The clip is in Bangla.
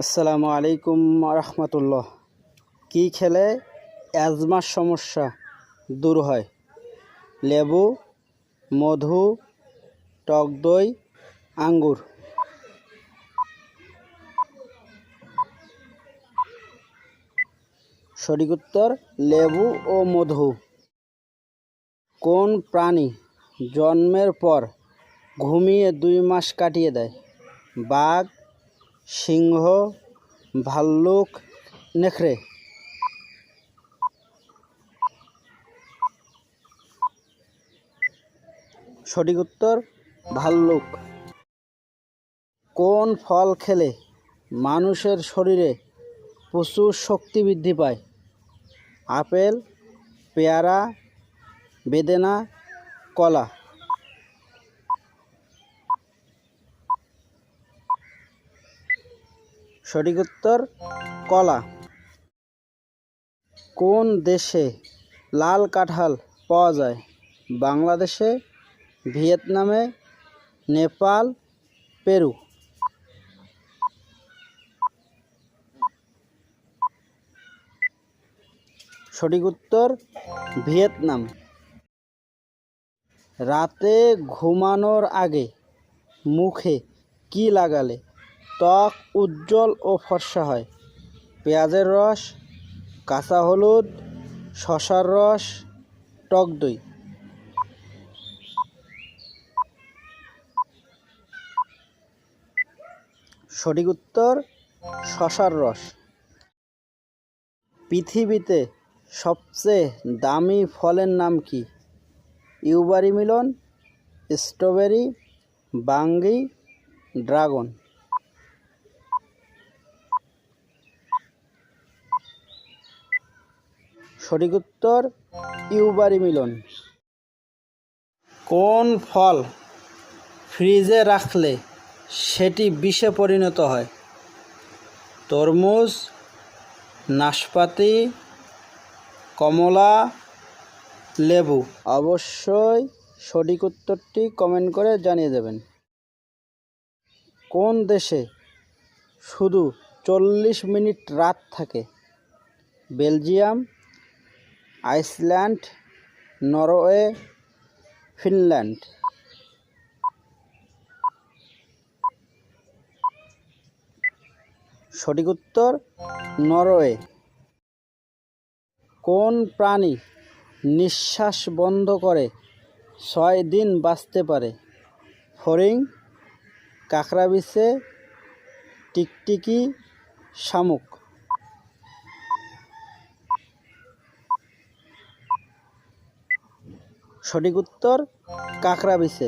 আসসালামু আলাইকুম রহমতুল্লাহ কী খেলে অ্যাজমার সমস্যা দূর হয়? লেবু, মধু, টক দই, আঙ্গুর। সঠিক উত্তর, লেবু ও মধু। কোন প্রাণী জন্মের পর ঘুমিয়ে দুই মাস কাটিয়ে দেয়? বাঘ সিংহ, ভাল্লুক, নেকড়ে। সঠিক উত্তর, ভাল্লুক। কোন ফল খেলে মানুষের শরীরে প্রচুর শক্তি বৃদ্ধি পায়? আপেল, পেয়ারা, বেদেনা, কলা। সঠিক উত্তর, কলা। কোন দেশে লাল কাঁঠাল পাওয়া যায়? বাংলাদেশে, ভিয়েতনামে, নেপাল, পেরু। সঠিক উত্তর, ভিয়েতনাম। রাতে ঘুমানোর আগে মুখে কি লাগালে? ত্বক উজ্জ্বল ও ফর্সা হয়। পেঁয়াজের রস, কাঁচা হলুদ, শশার রস, টক দই। সঠিক উত্তর, শশার রস। পৃথিবীতে সবচেয়ে দামি ফলের নাম কি? ইউবারি মিলন স্ট্রবেরি, বাঙ্গি, ড্রাগন। সঠিক উত্তর ইউবারি মিলন। কোন ফল ফ্রিজে রাখলে সেটি বিষে পরিণত হয়? তরমুজ নাশপাতি কমলা লেবু। অবশ্যই সঠিক উত্তরটি কমেন্ট করে জানিয়ে দেবেন। কোন দেশে শুধু চল্লিশ মিনিট রাত থাকে? Belgium Iceland, Norway, Finland. সঠিক উত্তর, নরওয়ে। কোন প্রাণী নিঃশ্বাস বন্ধ করে ছয় দিন বাঁচতে পারে? ফড়িং কাঁকড়া বিছে টিকটিকি, শামুক। সঠিক উত্তর কাঁকড়া বিছে।